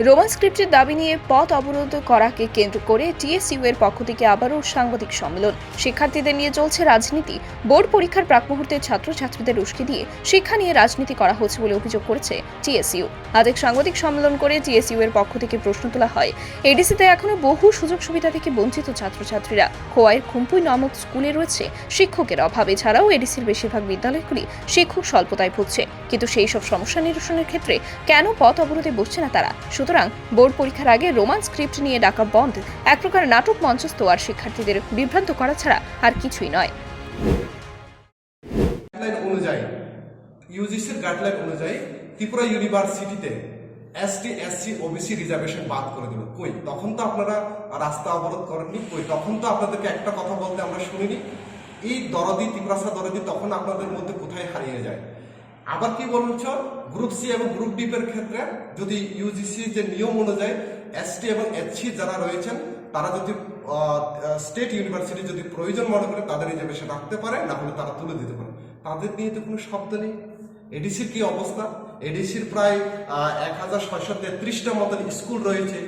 Roman স্ক্রিপ্টের দাবি নিয়ে পথ অবরোধ করাকে কেন্দ্র করে টিএসইউ এর পক্ষ থেকে আবারও সাংবাদিক সম্মেলন। শিক্ষার্থীদের নিয়ে চলছে রাজনীতি। বোর্ড পরীক্ষার প্রাক মুহূর্তে ছাত্রছাত্রীদের উস্কে দিয়ে শিক্ষা নিয়ে রাজনীতি করা হচ্ছে বলে অভিযোগ করেছে টিএসইউ। আজ এক সাংবাদিক সম্মেলন করে টিএসইউ এর পক্ষ থেকে প্রশ্ন তোলা হয়, এডিসিতে এখনও বহু সুযোগ সুবিধা থেকে বঞ্চিত ছাত্রছাত্রীরা। খোয়াইয়ের খুম্পুই নামক স্কুলে রয়েছে শিক্ষকের অভাব। এছাড়াও এডিসির বেশিরভাগ বিদ্যালয়গুলি শিক্ষক স্বল্পতায় ভুগছে। কিন্তু সেই সব সমস্যা নিরসনের ক্ষেত্রে কেন পথ অবরোধে বসছে না তারা? সুতরাং বোর্ড পরীক্ষার আগে রোমান স্ক্রিপ্ট নিয়ে ডাকা বন্ধ। এক প্রকার নাটক মঞ্চস্থ আর শিক্ষার্থীদের বিভ্রান্ত করা ছাড়া আর কিছুই নয়। অনুযায়ী ইউজিসির গাইডলাইন অনুযায়ী ত্রিপুরা ইউনিভার্সিটিতে এসটি এসসি ওবিসি রিজার্ভেশন বাদ করে দিল। কই? তখন তো আপনারা রাস্তা অবরোধ করেননি। কই? তখন তো আপনাদেরকে একটা কথা বলতে আমরা শুনিনি। এই দরদি ত্রিপুরাসা দরদি তখন আপনাদের মধ্যে কোথায় হারিয়ে যায়? আবার কি বলছ গ্রুপ সি এবং গ্রুপ ডি এর ক্ষেত্রে যদি ইউজিসি যে নিয়ম অনুযায়ী এসটি এবং এসসি যারা রয়েছেন, তারা যদি স্টেট ইউনিভার্সিটি যদি প্রয়োজন মনে করে তাদের রিজার্ভেশন রাখতে পারে, না হলে তারা তুলে দিতে পারে। তাদের নিয়ে তো কোনো শব্দ নেই। এডিসির কি অবস্থা? এডিসির প্রায় এক হাজার ছয়শো তেত্রিশটা মতন স্কুল রয়েছে।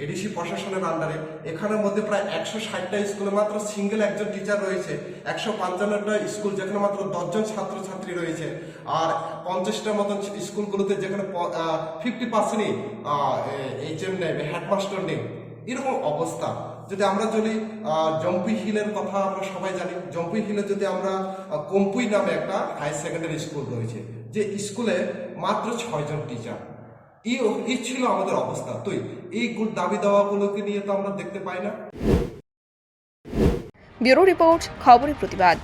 এডিসি প্রশাসনের আন্ডারে এখানের মধ্যে প্রায় একশো ষাটটা স্কুলে মাত্র সিঙ্গেল একজন টিচার রয়েছে। একশো পঞ্চান্নটা স্কুল যেখানে মাত্র দশজন ছাত্রছাত্রী রয়েছে। আর পঞ্চাশটার মতন স্কুলগুলোতে যেখানে ফিফটি পার্সেন্টই এইচ এম নেই হেডমাস্টার নেই। এরকম অবস্থা। যদি আমরা যদি জম্পি হিলের কথা আমরা সবাই জানি জম্পি হিলে যদি আমরা কম্পুই নামে একটা হায়ার সেকেন্ডারি স্কুল রয়েছে, যে স্কুলে মাত্র ছয়জন টিচার এই এই ছিল আমাদের অবস্থা। তো এই দাবি দাওয়াগুলোকে নিয়ে তো আমরা দেখতে পাই না। ব্যুরো রিপোর্ট, খবরের প্রতিবাদ।